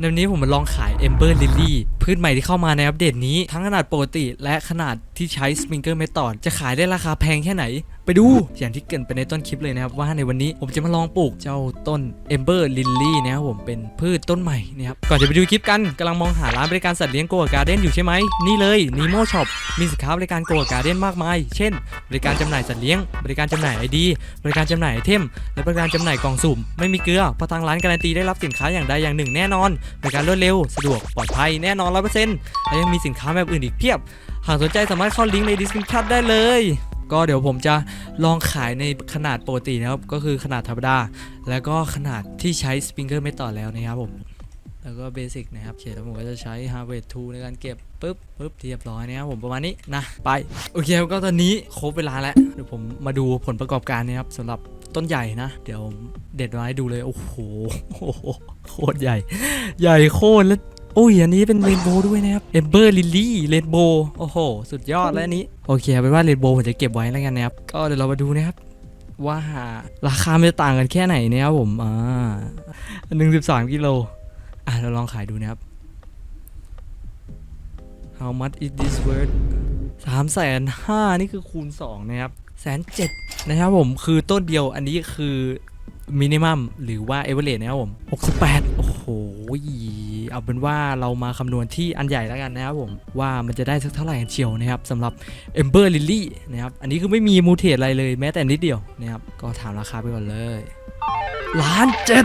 ในวันนี้ผมมาลองขาย Ember Lily พืชใหม่ที่เข้ามาในอัปเดตนี้ทั้งขนาดปกติและขนาด ที่ใช้ Sprinkle Method จะขายได้ราคาแพงแค่ไหน ไปดู อย่างที่เกินไปในต้นคลิปเลยนะครับ ว่าในวันนี้ผมจะมาลองปลูกเจ้าต้น Ember Lily นะครับผมเป็นพืชต้นใหม่นะครับ ก่อนจะไปดูคลิปกันกำลังมองหาร้านบริการสัตว์เลี้ยงโกะการ์เด้นอยู่ใช่ไหมนี่เลย Nemo Shop มีสินค้าบริการโกะการ์เด้นมากมาย เช่น บริการจำหน่ายสัตว์เลี้ยง บริการจำหน่ายไอดี บริการจำหน่ายไอเทม และบริการจำหน่ายกล่องสุ่ม ไม่มีเกลือเพราะทางร้านการันตีได้รับสินค้าอย่างใดอย่างหนึ่งแน่นอนบริการรวดเร็วสะดวกปลอดภัยแน่นอนร้อยเปอร์เซ็นต์และยังมีสินค้าแบบอื่นอีกเพียบหากสนใจสามารถเข้าลิงก์ใน description ได้เลย ก็เดี๋ยวผมจะลองขายในขนาดปกตินะครับ ก็คือขนาดธรรมดา แล้วก็ขนาดที่ใช้ Sprinkler ไม่ต่อแล้วนะครับผม แล้วก็เบสิกนะครับโอเคแล้วผมก็จะใช้ Harvest Tool ในการเก็บปุ๊บปุ๊บเรียบร้อยนะครับผมประมาณนี้นะ ไป โอเคก็ตอนนี้ครบเวลาแล้ว เดี๋ยวผมมาดูผลประกอบการนะครับสำหรับต้นใหญ่นะ เดี๋ยวเด็ดไว้ดูเลย โอ้โหโคตรใหญ่ ใหญ่โคตรแล้ว โอ้ยอันนี้เป็นเรนโบว์ด้วยนะครับเอมเบอร์ลิลลี่เรนโบว์โอ้โห สุดยอดแล้วอันนี้ โอเคเอาเป็นว่าเรนโบว์ผมจะเก็บไว้แล้วกันนะครับ ก็เดี๋ยวเรามาดูนะครับ ว่าราคามันจะต่างกันแค่ไหนนะครับผมอ่าหนึ่งสิบสามกิโลอะเราลองขายดูนะครับ how much is this worth สามแสนห้านี่คือคูณสองนะครับแสนเจ็ดนะครับผมคือต้นเดียวอันนี้คือมินิมัมหรือว่าเอเวอเรสนะครับผม68โอ้โห เอาเป็นว่าเรามาคำนวณที่อันใหญ่แล้วกันนะครับผม ว่ามันจะได้สักเท่าไหร่กันเชียวนะครับสำหรับ Ember Lily นะครับ อันนี้คือไม่มีมูเทสอะไรเลยแม้แต่นิดเดียวนะครับ ก็ถามราคาไปก่อนเลยล้านเจ็ด